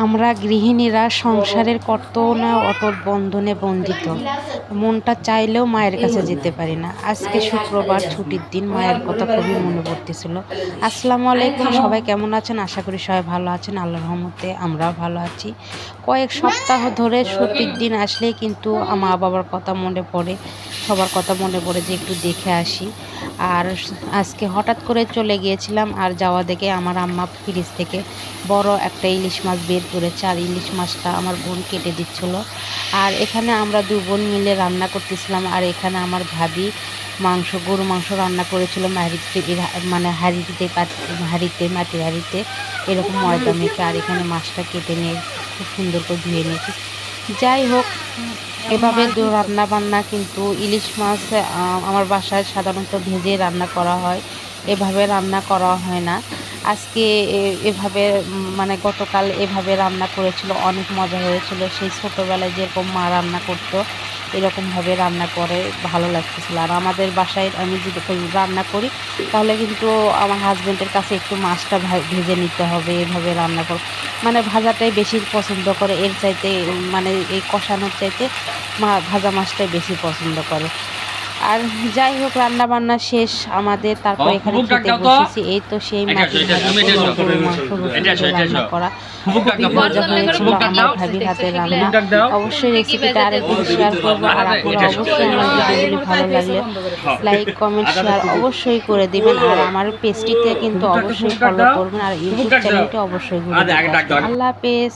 আমরা গৃহিণীরা সংসারের কত না অটল বন্ধনে বন্ধিত মনটা চাইলেও মায়ের কাছে যেতে পারি না। আজকে শুক্রবার ছুটির দিন মায়ের কথা খুবই মনে পড়তেছিল। আসসালামু আলাইকুম, সবাই কেমন আছেন? আশা করি সবাই ভালো আছেন। আল্লাহ রহমতে আমরাও ভালো আছি। কয়েক সপ্তাহ ধরে ছুটির দিন আসলে কিন্তু মা বাবার কথা মনে পড়ে। সবার কথা মনে পড়ে যে একটু দেখে আসি। আর আজকে হঠাৎ করে চলে গিয়েছিলাম আর যাওয়া দেখে আমার আম্মা ফ্রিজ থেকে বড় একটা ইলিশ মাছ বের করেছে আর ইলিশ মাছটা আমার বোন কেটে দিচ্ছিল। আর এখানে আমরা দু বোন মিলে রান্না করতেছিলাম। আর এখানে আমার ভাবি মাংস গরু মাংস রান্না করেছিল হাঁড়িতে মানে হাঁড়িতে হাঁড়িতে, মাটির হাঁড়িতে। এরকম ময়দা মেখে আর এখানে মাছটা কেটে নিয়ে খুব সুন্দর করে ধুয়ে নিয়েছি। যাই হোক, এভাবে রান্না বান্না কিন্তু ইলিশ মাছ আমার বাসায় সাধারণত ভেজে রান্না করা হয়। এভাবে রান্না করা হয় না। আজকে এভাবে মানে গতকাল এভাবে রান্না করেছিল, অনেক মজা হয়েছিল। সেই ছোটোবেলায় যেরকম মা রান্না করতো, এরকমভাবে রান্না করে ভালো লাগতেছিল। আর আমাদের বাসায় আমি যদি রান্না করি, তাহলে কিন্তু আমার হাজব্যান্ডের কাছে একটু মাছটা ভেজে নিতে হবে, এভাবে রান্না কর। মানে ভাজাটাই বেশি পছন্দ করে, এর চাইতে মানে এই কষানোর চাইতে মা, ভাজা মাছটাই বেশি পছন্দ করে। আর যাই হোক রান্না বান্না শেষ আমাদের তারপর এখানে খেতে বসেছি। এই তো সেই মাটির। রান্না করা। হাতের রান্না। অবশ্যই রেসিপিটা আরেকদিন শেয়ার করব। আর আপনারা অবশ্যই আমার ভিডিওগুলি ভালো লাগলে লাইক কমেন্ট শেয়ার অবশ্যই করে দিবেন। আর আমার পেজটিতে কিন্তু অবশ্যই ফলো করবেন। আর ফুবুক ইউটিউব চ্যানেলটি অবশ্যই ঘুরে। আল্লাহ হাফেজ।